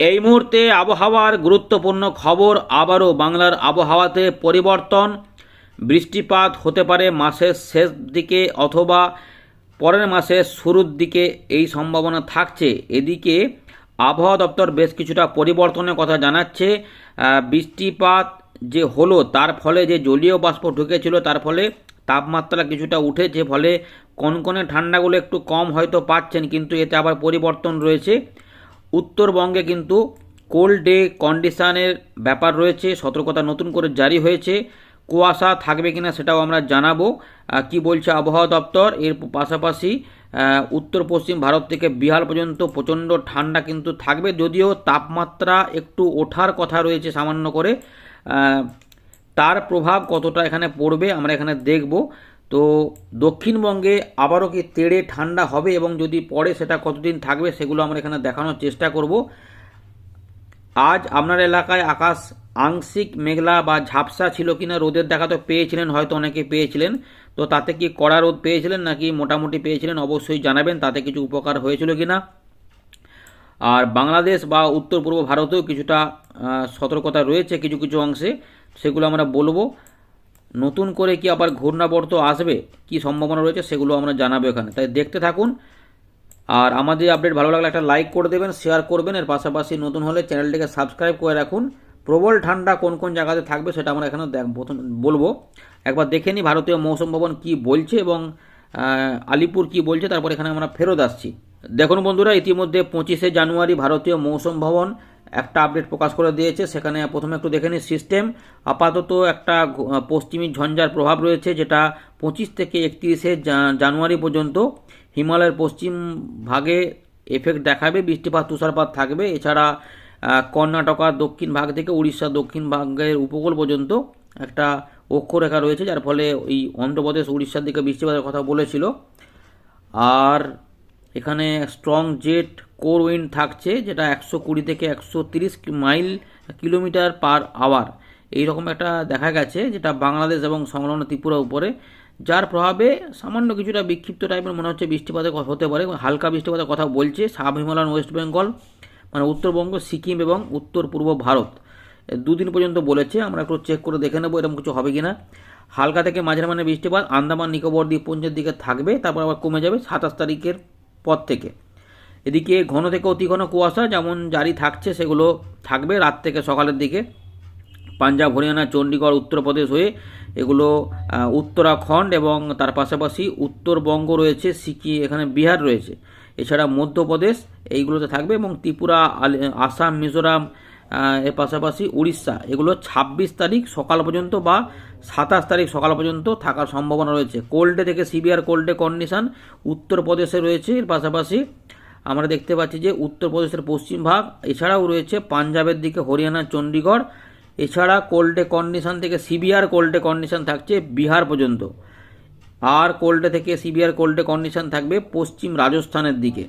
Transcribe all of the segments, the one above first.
এই মুহূর্তে আবহাওয়ার গুরুত্বপূর্ণ খবর আবারও বাংলার আবহাওয়াতে পরিবর্তন। বৃষ্টিপাত হতে পারে মাসের শেষ দিকে অথবা পরের মাসের শুরুর দিকে এই সম্ভাবনা থাকছে। এদিকে আবহাওয়া দপ্তর বেশ কিছুটা পরিবর্তনের কথা জানাচ্ছে। বৃষ্টিপাত যে হলো, তার ফলে যে জলীয় বাষ্প ঢুকেছিল, তার ফলে তাপমাত্রা কিছুটা উঠেছে, ফলে কনকনে ঠান্ডাগুলো একটু কম হয়তো পাচ্ছেন, কিন্তু এতে আবার পরিবর্তন রয়েছে। উত্তরবঙ্গে কিন্তু কোল্ড ডে কন্ডিশনের ব্যাপার রয়েছে, সতর্কতা নতুন করে জারি হয়েছে, কুয়াশা থাকবে কিনা সেটাও আমরা জানাব। কি বলছে আবহাওয়া দপ্তর? এর পাশাপাশি উত্তর পশ্চিম ভারত থেকে বিহার পর্যন্ত প্রচণ্ড ঠান্ডা কিন্তু থাকবে, যদিও তাপমাত্রা একটু ওঠার কথা রয়েছে সামান্য করে। তার প্রভাব কতটা এখানে পড়বে আমরা এখানে দেখব। তো দক্ষিণবঙ্গে আবারও কি তেড়ে ঠান্ডা হবে এবং যদি পড়ে সেটা কতদিন থাকবে সেগুলো আমরা এখানে দেখানোর চেষ্টা করব। আজ আপনার এলাকায় আকাশ আংশিক মেঘলা বা ঝাপসা ছিল কিনা রোদের দেখা তো পেয়েছিলেন, হয়তো অনেকে পেয়েছিলেন। তো তাতে কি কড়া রোদ পেয়েছিলেন নাকি মোটামুটি পেয়েছিলেন অবশ্যই জানাবেন, তাতে কিছু উপকার হয়েছিল কিনা। আর বাংলাদেশ বা উত্তর পূর্ব ভারতেও কিছুটা সতর্কতা রয়েছে কিছু কিছু অংশে, সেগুলো আমরা বলব। নতুন করে কি আবার ঘূর্ণাবর্ত আসবে? কি সম্ভাবনা রয়েছে সেগুলো আমরা জানাব এখানে। তাই দেখতে থাকুন। আর আমাদের আপডেট ভালো লাগলে একটা লাইক করে দেবেন শেয়ার করবেন। এর পাশাপাশি নতুন হলে চ্যানেলটিকে সাবস্ক্রাইব করে রাখুন। প্রবল ঠান্ডা কোন কোন জায়গাতে থাকবে সেটা আমরা এখানে বলব। একবার দেখে নিই ভারতীয় মৌসুম ভবন কী বলছে এবং আলিপুর কি বলছে, তারপর এখানে আমরা ফেরত আসছি। দেখুন বন্ধুরা ইতিমধ্যে পঁচিশে জানুয়ারি ভারতীয় মৌসুম ভবন একটা আপডেট প্রকাশ করে দিয়েছে। সেখানে প্রথমে একটু দেখে নিই সিস্টেম। আপাতত একটা পশ্চিমী ঝঞ্ঝার প্রভাব রয়েছে যেটা পঁচিশ থেকে একত্রিশে জানুয়ারি পর্যন্ত হিমালয়ের পশ্চিম ভাগে এফেক্ট দেখাবে বৃষ্টিপাত তুষারপাত থাকবে। এছাড়া আহ, কর্ণাটকা দক্ষিণ ভাগ থেকে উড়িষ্যা দক্ষিণ ভাগের উপকূল পর্যন্ত একটা অক্ষরেখা রয়েছে যার ফলে এই অন্ধ্রপ্রদেশ উড়িষ্যার দিকে বৃষ্টিপাতের কথা বলেছিল। আর এখানে স্ট্রং জেট কোর উইন্ড থাকছে, যেটা একশো কুড়ি থেকে একশো তিরিশ মাইল কিলোমিটার পার আওয়ার এইরকম একটা দেখা গেছে, যেটা বাংলাদেশ এবং সংলগ্ন ত্রিপুরার উপরে, যার প্রভাবে সামান্য কিছুটা বিক্ষিপ্ত টাইপের মনে হচ্ছে বৃষ্টিপাতের হতে পারে, হালকা বৃষ্টিপাতের কথা বলছে সাব হিমালয়ান ওয়েস্ট বেঙ্গল মানে উত্তরবঙ্গ, সিকিম এবং উত্তর পূর্ব ভারত। দুদিন পর্যন্ত বলেছে, আমরা একটু চেক করে দেখে নেব এরকম কিছু হবে কিনা। হালকা থেকে মাঝারি মানে বৃষ্টিপাত, আন্দামান, নিকোবর দ্বীপপুঞ্জের দিকে থাকবে, তারপর আবার কমে যাবে। সাতাশ তারিখের পর থেকে। এদিকে ঘন থেকে অতি ঘন কুয়াশা যেমন জারি থাকছে, সেগুলো থাকবে রাত থেকে সকালের দিকে। পাঞ্জাব, হরিয়ানা চণ্ডীগড় উত্তরপ্রদেশ হয়ে এগুলো উত্তরাখণ্ড এবং তার পাশাপাশি উত্তরবঙ্গ রয়েছে সিকি এখানে বিহার রয়েছে। এছাড়া মধ্যপ্রদেশ এইগুলোতে থাকবে এবং ত্রিপুরা আসাম, মিজোরাম এর পাশাপাশি উড়িষ্যা। এগুলো ছাব্বিশ তারিখ সকাল পর্যন্ত বা সাতাশ তারিখ সকাল পর্যন্ত থাকার সম্ভাবনা রয়েছে। কোল্ডে থেকে সিভিয়ার কোল্ডে কন্ডিশন উত্তরপ্রদেশে রয়েছে। এর পাশাপাশি আমরা দেখতে পাচ্ছি যে উত্তরপ্রদেশের পশ্চিম ভাগ, এছাড়াও রয়েছে পাঞ্জাবের দিকে হরিয়ানা চণ্ডীগড় এছাড়া কোল্ডে কন্ডিশন থেকে সিভিয়ার কোল্ডে কন্ডিশন থাকছে বিহার পর্যন্ত। আর কোল্ডে থেকে সিভিয়ার কোল্ডে কন্ডিশন থাকবে পশ্চিম রাজস্থানের দিকে।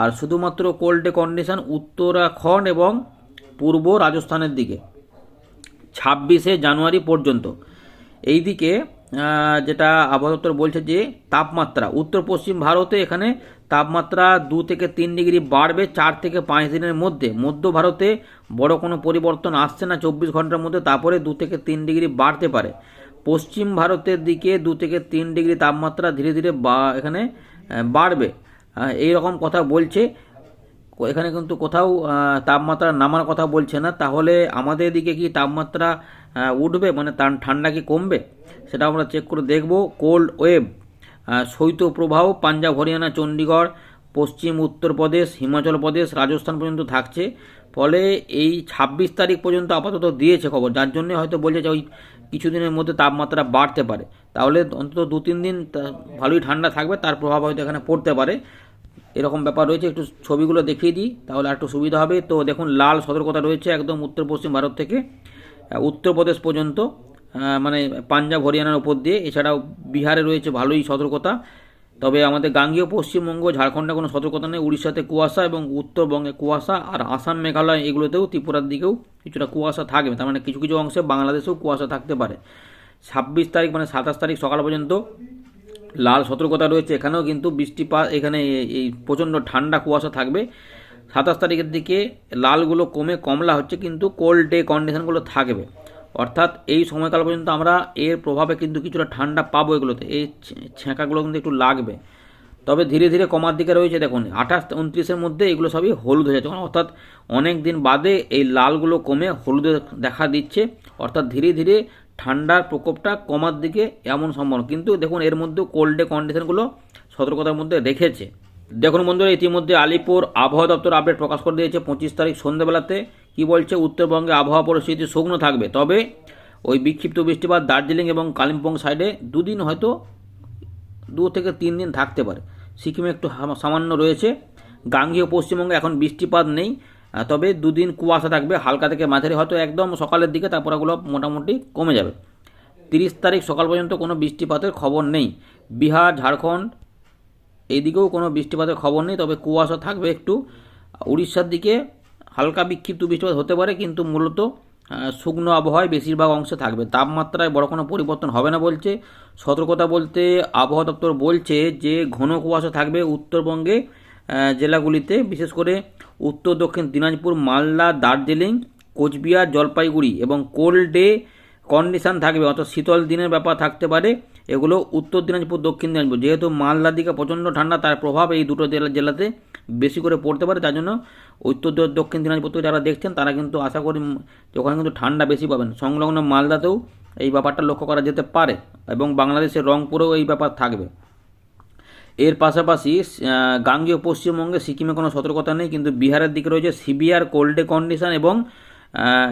আর শুধুমাত্র কোল্ডে কন্ডিশন উত্তরাখণ্ড এবং পূর্ব রাজস্থানের দিকে, ছাব্বিশে জানুয়ারি পর্যন্ত। এইদিকে যেটা আবহাওয়া বলছে যে, তাপমাত্রা, উত্তর পশ্চিম ভারতে এখানে তাপমাত্রা দু থেকে তিন ডিগ্রি বাড়বে চার থেকে পাঁচ দিনের মধ্যে। মধ্য ভারতে বড় কোনো পরিবর্তন আসছে না চব্বিশ ঘণ্টার মধ্যে, তারপরে দু থেকে তিন ডিগ্রি বাড়তে পারে। পশ্চিম ভারতের দিকে দু থেকে তিন ডিগ্রি তাপমাত্রা ধীরে ধীরে বা, এখানে বাড়বে। এই রকম কথা বলছে এখানে কিন্তু কোথাও তাপমাত্রা নামার কথা বলছে না। তাহলে আমাদের দিকে কি তাপমাত্রা উঠবে? মানে তার ঠান্ডা কি কমবে? সেটা আমরা চেক করে দেখব। কোল্ড ওয়েভ শৈত্য প্রবাহ, পাঞ্জাব, হরিয়ানা চণ্ডীগড় পশ্চিম উত্তরপ্রদেশ হিমাচল প্রদেশ, রাজস্থান পর্যন্ত থাকছে। ফলে এই ছাব্বিশ তারিখ পর্যন্ত আপাতত দিয়েছে খবর। যার জন্য হয়তো বলছে যে ওই কিছুদিনের মধ্যে তাপমাত্রা বাড়তে পারে। তাহলে অন্তত দু তিন দিন ভালোই ঠান্ডা থাকবে। তার প্রভাব হয়তো এখানে পড়তে পারে। এরকম ব্যাপার রয়েছে, একটু ছবিগুলো দেখিয়ে দিই, তাহলে একটু সুবিধা হবে। তো দেখুন, লাল সতর্কতা রয়েছে একদম উত্তর পশ্চিম ভারত থেকে উত্তরপ্রদেশ পর্যন্ত মানে পাঞ্জাব, হরিয়ানার উপর দিয়ে। এছাড়াও বিহারে রয়েছে ভালোই সতর্কতা। তবে আমাদের গাঙ্গীয় পশ্চিমবঙ্গ, ঝাড়খণ্ডে কোনো সতর্কতা নেই। উড়িষ্যাতে কুয়াশা এবং উত্তরবঙ্গে কুয়াশা আর আসাম, মেঘালয় এগুলোতেও ত্রিপুরার দিকেও কিছুটা কুয়াশা থাকবে। তার মানে কিছু কিছু অংশে বাংলাদেশেও কুয়াশা থাকতে পারে। ছাব্বিশ তারিখ মানে সাতাশ তারিখ সকাল পর্যন্ত। লাল সতর্কতা রয়েছে। এখানেও কিন্তু বৃষ্টিপাত, এখানে এই- প্রচণ্ড ঠান্ডা কুয়াশা থাকবে। সাতাশ তারিখের দিকে লালগুলো কমে, কমলা হচ্ছে কিন্তু কোল্ড ডে কন্ডিশনগুলো থাকবে। অর্থাৎ এই সময়কাল পর্যন্ত আমরা এর প্রভাবে কিন্তু কিছুটা ঠান্ডা পাবো এগুলোতে। এই ছেঁকাগুলো কিন্তু একটু লাগবে। তবে ধীরে ধীরে কমার দিকে রয়েছে দেখুন, আঠাশ, উনত্রিশের মধ্যে এগুলো সবই হলুদ হয়ে যাচ্ছে। অর্থাৎ অনেক দিন বাদে এই লালগুলো কমে হলুদে দেখা দিচ্ছে। অর্থাৎ ধীরে ধীরে ঠান্ডার প্রকোপটা কমার দিকে এমন সম্ভাবনা। কিন্তু দেখুন, এর মধ্যেও কোল্ড কন্ডিশনগুলো সতর্কতার মধ্যে রেখেছে। দেখুন বন্ধুরা, ইতিমধ্যে আলিপুর আবহাওয়া দপ্তর আপডেট প্রকাশ করে দিয়েছে। পঁচিশ তারিখ সন্ধ্যেবেলাতে কি বলছে? উত্তরবঙ্গে আবহাওয়া পরিস্থিতি শুকনো থাকবে। তবে ওই বিক্ষিপ্ত বৃষ্টিপাত দার্জিলিং এবং কালিম্পং সাইডে দুদিন হয়তো দু থেকে তিন দিন থাকতে পারে। সিকিমে একটু সামান্য রয়েছে। গাঙ্গীয় পশ্চিমবঙ্গে এখন বৃষ্টিপাত নেই। তবে দুদিন কুয়াশা থাকবে, হালকা থেকে মাঝারি, হয়তো একদম সকালের দিকে তারপর ওগুলো মোটামুটি কমে যাবে। তিরিশ তারিখ সকাল পর্যন্ত কোনো বৃষ্টিপাতের খবর নেই। বিহার, ঝাড়খণ্ড, এইদিকেও কোনো বৃষ্টিপাতের খবর নেই, তবে কুয়াশা থাকবে একটু। উড়িষ্যার দিকে হালকা বিক্ষিপ্ত বৃষ্টিপাত হতে পারে, কিন্তু মূলত শুকনো আবহাওয়ায় বেশিরভাগ অংশে থাকবে। তাপমাত্রায় বড় কোনো পরিবর্তন হবে না বলছে। সতর্কতা বলতে আবহাওয়া দপ্তর বলছে যে, ঘন কুয়াশা থাকবে উত্তরবঙ্গে জেলাগুলিতে, বিশেষ করে উত্তর দক্ষিণ দিনাজপুর, মালদা, দার্জিলিং, কোচবিহার, জলপাইগুড়ি এবং কোল্ড ডে কন্ডিশন থাকবে। অর্থাৎ শীতল দিনের ব্যাপার থাকতে পারে। এগুলো উত্তর দিনাজপুর, দক্ষিণ দিনাজপুর। যেহেতু মালদার দিকে প্রচণ্ড ঠান্ডা, তার প্রভাব এই দুটো জেলা, জেলাতে বেশি করে পড়তে পারে। তার জন্য উত্তর দক্ষিণ দিনাজপুর থেকে যারা দেখছেন, তারা কিন্তু আশা করি ওখানে কিন্তু ঠান্ডা বেশি পাবেন। সংলগ্ন মালদাতেও এই ব্যাপারটা লক্ষ্য করা যেতে পারে এবং বাংলাদেশের রংপুরেও এই ব্যাপার থাকবে। এর পাশাপাশি গাঙ্গেয় পশ্চিমবঙ্গে সিকিমে কোনো সতর্কতা নেই, কিন্তু বিহারের দিকে রয়েছে সিভিয়ার কোল্ডে কন্ডিশন এবং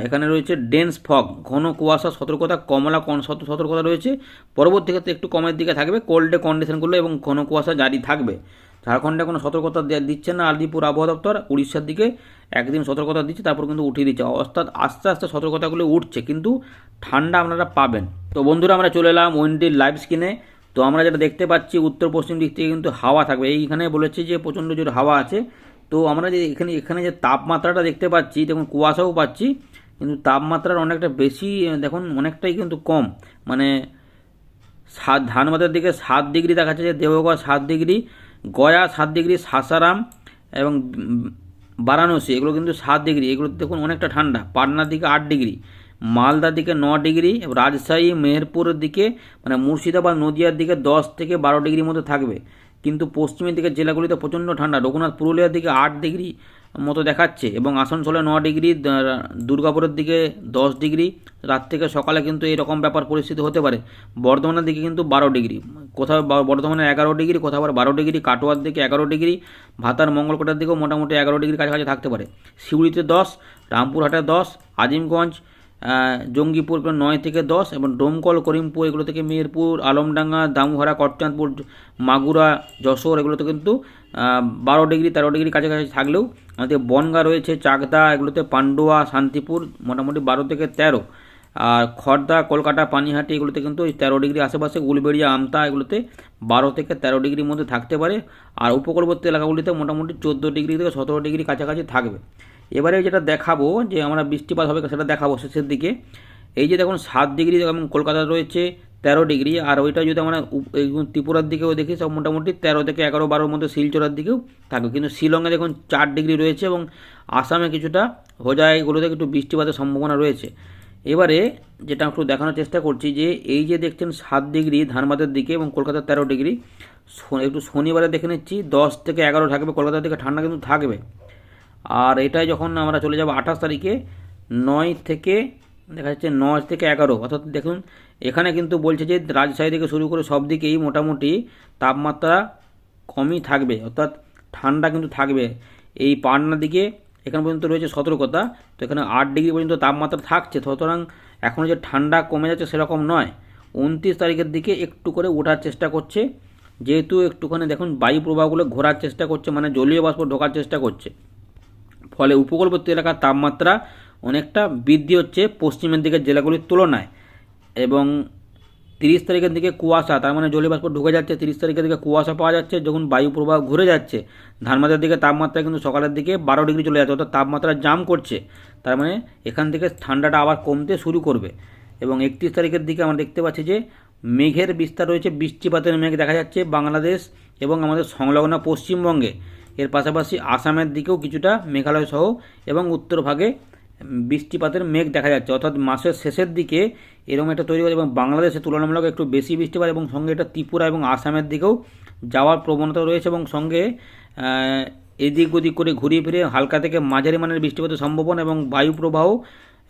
এখানে রয়েছে ডেন্স ফগ। ঘন কুয়াশা, সতর্কতা, কমলা কন সত- সতর্কতা রয়েছে। পরবর্তী ক্ষেত্রে একটু কমের দিকে থাকবে, কোল্ডে কন্ডিশনগুলো এবং ঘন কুয়াশা জারি থাকবে। ঝাড়খণ্ডে কোনো সতর্কতা দিচ্ছে না আলিপুর আবহাওয়া দপ্তর, উড়িষ্যার দিকে একদিন সতর্কতা দিচ্ছে, তারপর কিন্তু উঠিয়ে দিচ্ছে। অর্থাৎ আস্তে আস্তে সতর্কতাগুলো উঠছে, কিন্তু ঠান্ডা আপনারা পাবেন। তো বন্ধুরা, আমরা চলে এলাম উইন্ডির লাইভ স্ক্রিনে তো আমরা যেটা দেখতে পাচ্ছি উত্তর পশ্চিম দিক থেকে কিন্তু হাওয়া থাকবে। এইখানে বলেছে যে প্রচণ্ড জোর হাওয়া আছে। তো আমরা যে এখানে এখানে যে তাপমাত্রাটা দেখতে পাচ্ছি, দেখুন কুয়াশাও পাচ্ছি, কিন্তু তাপমাত্রার অনেকটা বেশি, দেখুন অনেকটাই কিন্তু কম। মানে সাত, ধানবাদের দিকে সাত ডিগ্রি দেখাচ্ছে যে দেবগড় সাত ডিগ্রি, গয়া সাত ডিগ্রি, সাসারাম এবং বারাণসী, এগুলো কিন্তু সাত ডিগ্রি। এগুলো দেখুন অনেকটা ঠান্ডা, পাটনার দিকে আট ডিগ্রি। মালদার দিকে ন ডিগ্রি, রাজশাহী মেহেরপুরের দিকে মানে মুর্শিদাবাদ, নদিয়ার দিকে দশ থেকে বারো ডিগ্রির মধ্যে থাকবে। কিন্তু পশ্চিমের দিকে জেলাগুলিতে প্রচণ্ড ঠান্ডা। রঘুনাথ পুরুলিয়ার দিকে আট ডিগ্রি মতো দেখাচ্ছে এবং আসানসোলে ন ডিগ্রি দুর্গাপুরের দিকে দশ ডিগ্রি। রাত থেকে সকালে কিন্তু এরকম ব্যাপার পরিস্থিতি হতে পারে। বর্ধমানের দিকে কিন্তু বারো ডিগ্রি। কোথাও বর্ধমানে এগারো ডিগ্রি, কোথাও আবার বারো ডিগ্রি। কাটোয়ার দিকে এগারো ডিগ্রি। ভাতার মঙ্গলকোটার দিকেও মোটামুটি এগারো ডিগ্রি কাছাকাছি থাকতে পারে। সিউড়িতে দশ, রামপুরহাটে দশ, আজিমগঞ্জ জঙ্গিপুর এগুলো নয় থেকে দশ এবং ডোমকল, করিমপুর, এগুলো থেকে মেহেরপুর আলমডাঙ্গা, দামুহারা, কটচাঁদপুর, মাগুরা, যশোর এগুলোতে কিন্তু বারো ডিগ্রি, তেরো ডিগ্রি কাছাকাছি থাকলেও আমাদের বনগা রয়েছে, চাকদা, এগুলোতে পান্ডুয়া, শান্তিপুর, মোটামুটি বারো থেকে তেরো। আর খড়দা কলকাতা, পানিহাটি, এগুলোতে কিন্তু ওই তেরো ডিগ্রি আশেপাশে, উলবেড়িয়া, আমতা, এগুলোতে বারো থেকে তেরো ডিগ্রির মধ্যে থাকতে পারে। আর উপকূলবর্তী এলাকাগুলিতে মোটামুটি চোদ্দ ডিগ্রি থেকে সতেরো ডিগ্রি কাছাকাছি থাকবে। এবারে যেটা দেখাবো যে আমরা বৃষ্টিপাত হবে সেটা দেখাবো শেষের দিকে। এই যে দেখুন, সাত ডিগ্রি এবং কলকাতা রয়েছে তেরো ডিগ্রি, আর ওইটা যদি আমরা ত্রিপুরার দিকেও দেখি, সব মোটামুটি তেরো থেকে এগারো বারোর মধ্যে শিলচরের দিকেও থাকবে। কিন্তু শিলংয়ে দেখুন, চার ডিগ্রি রয়েছে এবং আসামে কিছুটা হোজাই এগুলোতে একটু বৃষ্টিপাতের সম্ভাবনা রয়েছে। এবারে যেটা একটু দেখানোর চেষ্টা করছি যে, এই যে দেখছেন, সাত ডিগ্রি ধানবাদের দিকে এবং কলকাতার তেরো ডিগ্রি। একটু শনিবারে দেখে নিচ্ছি, দশ থেকে এগারো থাকবে, কলকাতার দিকে ঠান্ডা কিন্তু থাকবে। আর এটাই যখন আমরা চলে যাব আঠাশ তারিখে, নয় থেকে, দেখা যাচ্ছে নয় থেকে এগারো। অর্থাৎ দেখুন, এখানে কিন্তু বলছে যে রাজশাহী থেকে শুরু করে সব দিকেই মোটামুটি তাপমাত্রা কমই থাকবে। অর্থাৎ ঠান্ডা কিন্তু থাকবে। এই পাটনার দিকে এখানে পর্যন্ত রয়েছে সতর্কতা। তো এখানে আট ডিগ্রি পর্যন্ত তাপমাত্রা থাকছে। সুতরাং এখনও যে ঠান্ডা কমে যাচ্ছে সেরকম নয়। উনত্রিশ তারিখের দিকে একটু করে ওঠার চেষ্টা করছে। যেহেতু একটুখানি দেখুন বায়ু প্রবাহগুলো ঘোরার চেষ্টা করছে মানে জলীয় বাষ্প ঢোকার চেষ্টা করছে। ফলে উপকূলবর্তী এলাকার তাপমাত্রা অনেকটা বৃদ্ধি হচ্ছে পশ্চিমের দিকের জেলাগুলির তুলনায়। এবং তিরিশ তারিখের দিকে কুয়াশা, তার মানে জলীয় বাষ্প ঢুকে যাচ্ছে, তিরিশ তারিখের দিকে কুয়াশা পাওয়া যাচ্ছে, যখন বায়ু প্রবাহ ঘুরে যাচ্ছে। ধানবাদের দিকে তাপমাত্রা কিন্তু সকালের দিকে বারো ডিগ্রি চলে যাচ্ছে, অর্থাৎ তাপমাত্রা জাম করছে। তার মানে এখান থেকে ঠান্ডাটা আবার কমতে শুরু করবে। এবং একত্রিশ তারিখের দিকে আমরা দেখতে পাচ্ছি যে মেঘের বিস্তার রয়েছে, বৃষ্টিপাতের মেঘ দেখা যাচ্ছে বাংলাদেশ এবং আমাদের সংলগ্ন পশ্চিমবঙ্গে। এর পাশাপাশি আসামের দিকেও কিছুটা মেঘালয় সহ এবং উত্তর ভাগে বৃষ্টিপাতের মেঘ দেখা যাচ্ছে। অর্থাৎ মাসের শেষের দিকে এরকম একটা তৈরি করে এবং বাংলাদেশে তুলনামূলক একটু বেশি বৃষ্টিপাত এবং সঙ্গে এটা ত্রিপুরা এবং আসামের দিকেও যাওয়ার প্রবণতা রয়েছে এবং সঙ্গে এদিক ওদিক করে ঘুরিয়ে ফিরে হালকা থেকে মাঝারি মানের বৃষ্টিপাতের সম্ভাবনা এবং বায়ু প্রবাহ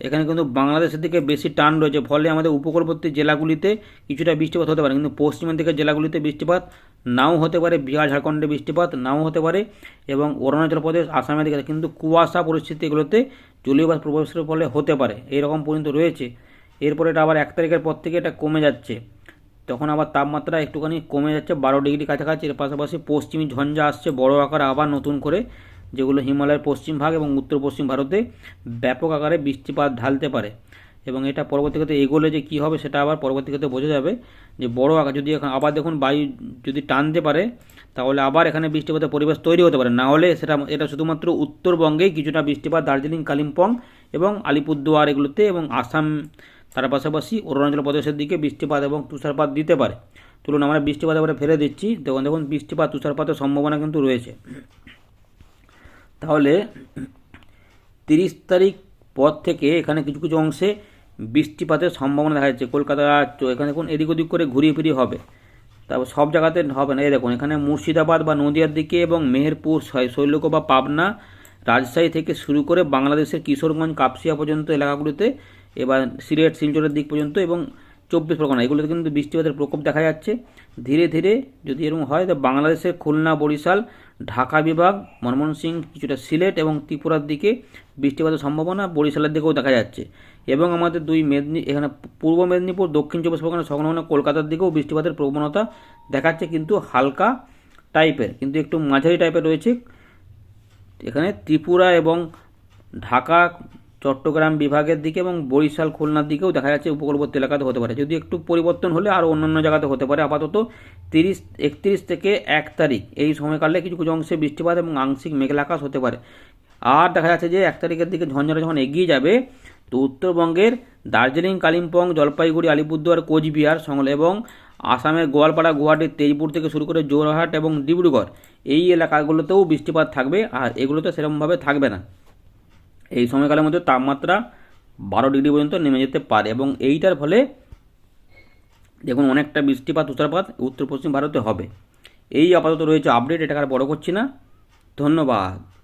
এখানে কিন্তু বাংলাদেশের দিকে বেশি টান রয়েছে। ফলে আমাদের উপকূলবর্তী জেলাগুলিতে কিছুটা বৃষ্টিপাত হতে পারে। কিন্তু পশ্চিমের দিকের জেলাগুলিতে বৃষ্টিপাত নাও হতে পারে। বিহার, ঝাড়খণ্ডে বৃষ্টিপাত নাও হতে পারে এবং অরুণাচল প্রদেশ, আসামের দিকে। কিন্তু কুয়াশা পরিস্থিতি এগুলোতে জলীয় প্রবেশের ফলে হতে পারে। এইরকম পর্যন্ত রয়েছে। এরপরে এটা আবার এক তারিখের পর থেকে এটা কমে যাচ্ছে। তখন আবার তাপমাত্রা একটুখানি কমে যাচ্ছে। বারো ডিগ্রি কাছাকাছি। এর পাশাপাশি পশ্চিমী ঝঞ্ঝা আসছে। বড় আকারে আবার নতুন করে যেগুলো হিমালয়ের পশ্চিম ভাগ এবং উত্তর পশ্চিম ভারতে ব্যাপক আকারে বৃষ্টিপাত ঢালতে পারে। এবং এটা পরবর্তীতে এগোলে যে কী হবে সেটা আবার পরবর্তীতে বোঝা যাবে যে বড় আকার যদি এখন আবার দেখুন বায়ু যদি টানতে পারে, তাহলে আবার এখানে বৃষ্টিপাতের পরিবেশ তৈরি হতে পারে। না হলে সেটা, এটা শুধুমাত্র উত্তরবঙ্গেই কিছুটা বৃষ্টিপাত, দার্জিলিং, কালিম্পং এবং আলিপুরদুয়ার এগুলোতে এবং আসাম তার পাশাপাশি অরুণাচল প্রদেশের দিকে বৃষ্টিপাত এবং তুষারপাত দিতে পারে। চলুন আমরা বৃষ্টিপাত এবারে ফেলে দিচ্ছি। দেখুন দেখুন বৃষ্টিপাত, তুষারপাতের সম্ভাবনা কিন্তু রয়েছে। তাহলে তিরিশ তারিখ পর থেকে এখানে কিছু কিছু অংশে বৃষ্টিপাতের সম্ভাবনা দেখা যাচ্ছে। কলকাতা এখানে দেখুন এদিক ওদিক করে ঘুরিয়ে ফিরিয়ে হবে। তারপর সব জায়গাতে হবে না। এই দেখুন, এখানে মুর্শিদাবাদ বা নদিয়ার দিকে এবং মেহেরপুর শৈ- শৈলকুপা বা পাবনা রাজশাহী থেকে শুরু করে বাংলাদেশের কিশোরগঞ্জ, কাপসিয়া পর্যন্ত এলাকাগুলিতে, এবার সিলেট, শিলচরের দিক পর্যন্ত এবং চব্বিশ পরগনা, এগুলোতে কিন্তু বৃষ্টিপাতের প্রকোপ দেখা যাচ্ছে। ধীরে ধীরে যদি এরকম হয়, তো বাংলাদেশের খুলনা, বরিশাল, ঢাকা বিভাগ ময়মনসিংহ কিছুটা সিলেট এবং ত্রিপুরার দিকে বৃষ্টিপাতের সম্ভাবনা বরিশালের দিকেও দেখা যাচ্ছে। এবং আমাদের দুই মেদিনী, এখানে পূর্ব মেদিনীপুর, দক্ষিণ চব্বিশ পরগনা, সংলগ্ন কলকাতার দিকেও বৃষ্টিপাতের প্রবণতা দেখাচ্ছে, কিন্তু হালকা টাইপের, কিন্তু একটু মাঝারি টাইপের রয়েছে। এখানে ত্রিপুরা এবং ঢাকা চট্টগ্রাম বিভাগের দিকে এবং বরিশাল, খুলনার দিকেও দেখা যাচ্ছে উপকূলবর্তী এলাকাতে হতে পারে। যদি একটু পরিবর্তন হলে আরও অন্যান্য জায়গাতে হতে পারে। আপাতত তিরিশ, একত্রিশ থেকে এক তারিখ এই সময়কালে কিছু কিছু অংশে বৃষ্টিপাত এবং আংশিক মেঘলা আকাশ হতে পারে। আর দেখা যাচ্ছে যে এক তারিখের দিকে ঝঞ্ঝাটা যখন এগিয়ে যাবে, তো উত্তরবঙ্গের দার্জিলিং, কালিম্পং, জলপাইগুড়ি, আলিপুরদুয়ার, কোচবিহার সংল এবং আসামের গোয়ালপাড়া, গুয়াহাটি, তেজপুর থেকে শুরু করে জোরহাট এবং ডিব্রুগড় এই এলাকাগুলোতেও বৃষ্টিপাত থাকবে। আর এগুলোতে সেরকমভাবে থাকবে না। এই সময়কালের মধ্যে তাপমাত্রা বারো ডিগ্রি পর্যন্ত নেমে যেতে পারে এবং এইটার ফলে দেখুন অনেকটা বৃষ্টিপাত, তুষারপাত উত্তর পশ্চিম ভারতে হবে। এই আপাতত রয়েছে আপডেট এটা আর বড় করছি না। ধন্যবাদ।